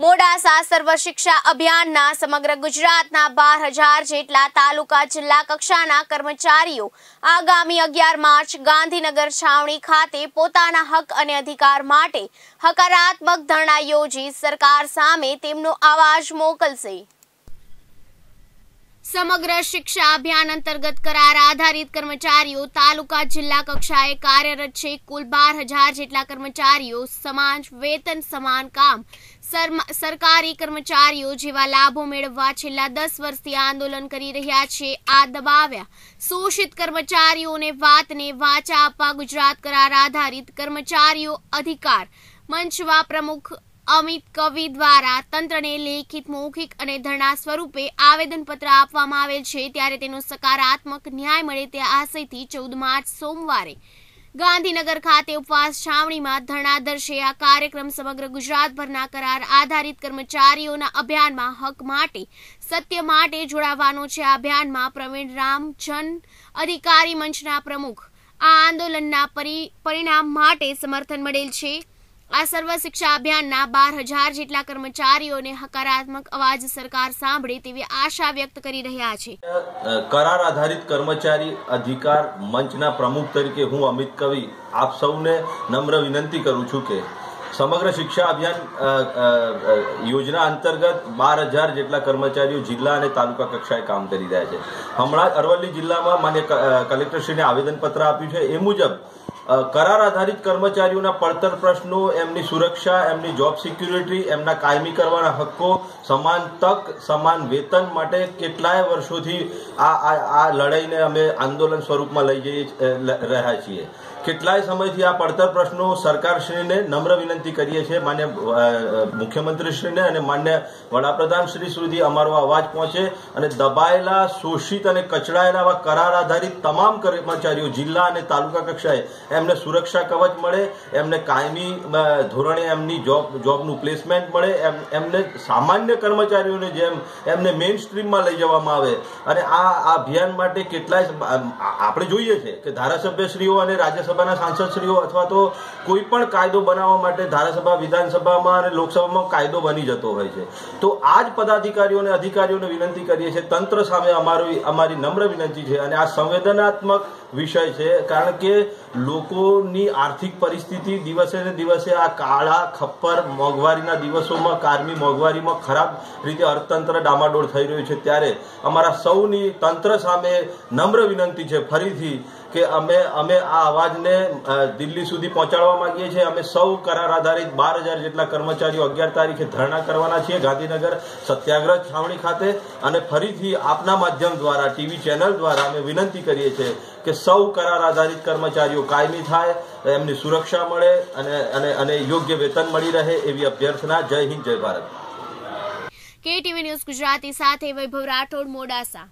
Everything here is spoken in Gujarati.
મોડાસા સર્વ શિક્ષા અભિયાનના સમગ્ર ગુજરાતના બાર હજાર જેટલા તાલુકા જિલ્લા કક્ષાના કર્મચારીઓ આગામી અગિયાર માર્ચ ગાંધીનગર છાવણી ખાતે પોતાના હક અને અધિકાર માટે હકારાત્મક ધરણા યોજી સરકાર સામે તેમનો અવાજ મોકલશે. સમગ્ર શિક્ષા અભિયાન અંતર્ગત કરાર આધારિત કર્મચારીઓ તાલુકા જિલ્લા કક્ષાએ કાર્યરત છે. કુલ બાર હજાર જેટલા કર્મચારીઓ સમાજ, વેતન, સમાન કામ સરકારી કર્મચારીઓ જેવા લાભો મેળવવા છેલ્લા દસ વર્ષથી આંદોલન કરી રહ્યા છે. આ દબાવ્યા શોષિત કર્મચારીઓને વાતને વાચા આપવા ગુજરાત કરાર આધારિત કર્મચારીઓ અધિકાર મંચવા પ્રમુખ અમિત કવિ દ્વારા તંત્રને લેખિત, મૌખિક અને ધરણા સ્વરૂપે આવેદનપત્ર આપવામાં આવેલ છે. ત્યારે તેનો સકારાત્મક ન્યાય મળે તે આશયથી ચૌદ માર્ચ સોમવારે ગાંધીનગર ખાતે ઉપવાસ છાવણીમાં ધરણા દર્શે. આ કાર્યક્રમ સમગ્ર ગુજરાતભરના કરાર આધારિત કર્મચારીઓના અભિયાનમાં હક માટે, સત્ય માટે જોડાવાનો છે. આ અભિયાનમાં પ્રવીણ રામ જન અધિકારી મંચના પ્રમુખ આ આંદોલનના પરી- પરિણામ માટે સમર્થન મળેલ છે. આ સર્વ શિક્ષા અભિયાનના બાર હજાર જેટલા કર્મચારીઓને હકારાત્મક અવાજ સરકાર સાંભળે તેવી આશા વ્યક્ત કરી રહ્યા છે. કરાર આધારિત કર્મચારી અધિકાર મંચના પ્રમુખ તરીકે હું અમિત કવિ આપ સૌને નમ્ર વિનંતી કરું છું કે સમગ્ર શિક્ષા અભિયાન યોજના અંતર્ગત બાર હજાર જેટલા કર્મચારીઓ જિલ્લા અને તાલુકા કક્ષાએ કામ કરી રહ્યા છે. હમણાં અરવલ્લી જિલ્લામાં માન્ય કલેક્ટરશ્રીને આવેદનપત્ર આપ્યું છે. એ મુજબ કરાર આધારિત કર્મચારીઓના પડતર પ્રશ્નો, એમની સુરક્ષા, એમની જોબ સિક્યુરિટી એમના કાયમી કરવાના હક્કો, સમાન તક, સમાન વેતન માટે કેટલાય વર્ષોથી આ આ લડાઈને અમે આંદોલન સ્વરૂપમાં લઈ જઈએ રહ્યા છીએ. કેટલાય સમયથી આ પડતર પ્રશ્નો સરકારશ્રીને નમ્ર વિનંતી કરીએ છીએ. માન્ય મુખ્યમંત્રીશ્રીને અને માન્ય વડાપ્રધાન શ્રી સુધી અમારો અવાજ પહોંચે અને દબાયેલા, શોષિત અને કચડાયેલા આવા કરાર આધારિત તમામ કર્મચારીઓ જિલ્લા અને તાલુકા કક્ષાએ એમને સુરક્ષા કવચ મળે, એમને કાયમી ધોરણે એમની જોબ, જોબનું પ્લેસમેન્ટ મળે, એમ, એમને સામાન્ય કર્મચારીઓને જેમ એમને મેઇન સ્ટ્રીમમાં લઈ જવામાં આવે અને આ અભિયાન માટે કેટલાય આપણે જોઈએ છે કે ધારાસભ્યશ્રીઓ અને રાજ્યસભાના સાંસદશ્રીઓ અથવા તો કોઈ પણ કાયદો બનાવવા માટે ધારાસભા, વિધાનસભામાં અને લોકસભામાં કાયદો બની જતો હોય છે. તો આ જ પદાધિકારીઓ અને અધિકારીઓને વિનંતી કરીએ છીએ, તંત્ર સામે અમારી અમારી નમ્ર વિનંતી છે અને આ સંવેદનાત્મક વિષય છે, કારણ કે લોકોની આર્થિક પરિસ્થિતિ દિવસે ને દિવસે આ કાળા, ખપ્પર, મોંઘવારીના દિવસોમાં, કારમી મોંઘવારીમાં ખરાબ રીતે અર્થતંત્ર ડામાડોળ થઈ રહ્યું છે. ત્યારે અમારા સૌની તંત્ર સામે નમ્ર વિનંતી છે. ફરીથી કે અમે અમે આ અવાજને અ, દિલ્હી સુધી પહોંચાડવા માંગીએ છીએ. અમે સૌ કરાર આધારિત બાર હજાર જેટલા કર્મચારીઓ અગિયાર તારીખે ધરણા કરવાના છીએ ગાંધીનગર સત્યાગ્રહ છાવણી ખાતે. અને ફરીથી આપના માધ્યમ દ્વારા ટીવી ચેનલ દ્વારા અમે વિનંતી કરીએ છીએ કે સૌ કરાર આધારિત કર્મચારીઓ કાયમી થાય એમની સુરક્ષા મળે અને અને અને યોગ્ય વેતન મળી રહે એવી અભ્યર્થના જય હિન્દ જય ભારત. કેટીવી ન્યૂઝ ગુજરાતી સાથે વૈભવ રાઠોડ મોડાસા.